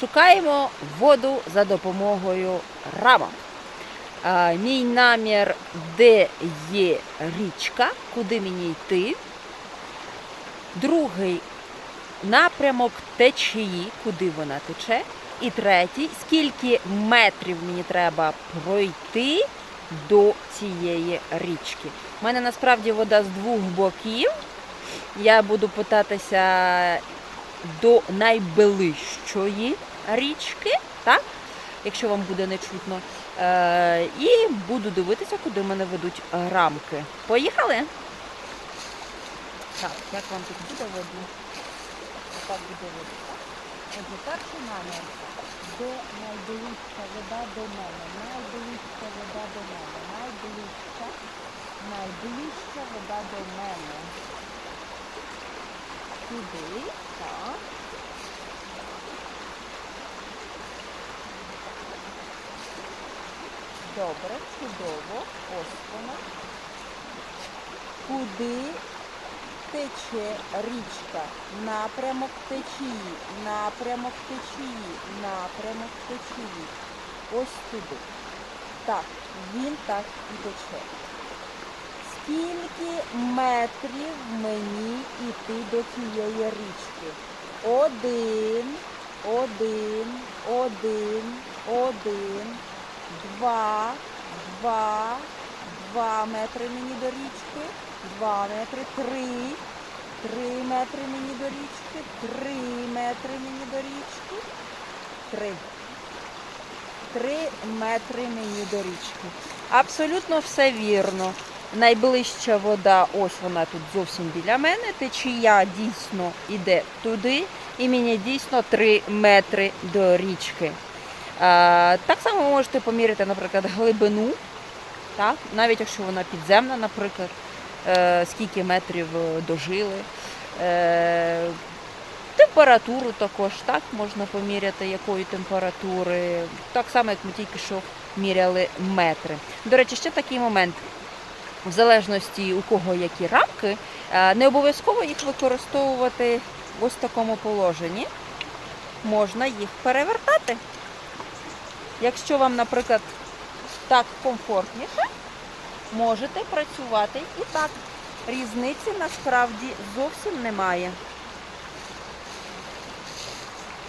Шукаємо воду за допомогою рамок. Мій намір, де є річка, куди мені йти. Другий напрямок течії, куди вона тече. І третій, скільки метрів мені треба пройти до цієї річки. У мене насправді вода з двох боків. Я буду питатися до найближчої річки, так? якщо вам буде не чутно. Е, і буду дивитися, куди мене ведуть рамки. Поїхали? Так, як вам тут буде видно? Так буде видно? Отже, перший намір. Де найближча вода до мене? Найближча вода до мене. Найближча. Найближча вода до мене. Сюди. Так. Добре, чудово. Ось вона. Куди тече річка? Напрямок течії, напрямок течії, напрямок течії. Ось туди. Так, він так і тече. Скільки метрів мені йти до цієї річки? Один, один, один, один, два, два, два метри мені до річки, два метри, три, три метри мені до річки, три метри мені до річки, три. Три метри мені до річки. Абсолютно все вірно. Найближча вода, ось вона тут зовсім біля мене. Течія дійсно йде туди, і мені дійсно 3 метри до річки. Так само ви можете поміряти, наприклад, глибину, так? навіть якщо вона підземна, наприклад, е, скільки метрів е, дожили. Е, температуру також так можна поміряти, якої температури. Так само, як ми тільки що міряли метри. До речі, ще такий момент. В залежності у кого які рамки, е, не обов'язково їх використовувати в ось такому положенні. Можна їх перевертати. Якщо вам, наприклад, так комфортніше, можете працювати і так. Різниці насправді зовсім немає.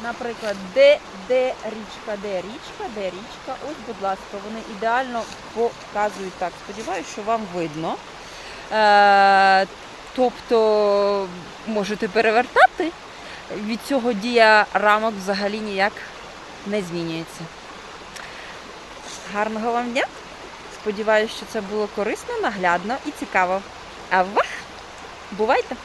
Наприклад, де, де річка, де річка, де річка. Ось, будь ласка, вони ідеально показують так. Сподіваюся, що вам видно. Е, тобто можете перевертати. Від цього дія рамок взагалі ніяк не змінюється. Гарного вам дня! Сподіваюся, що це було корисно, наглядно і цікаво. А вах! Бувайте!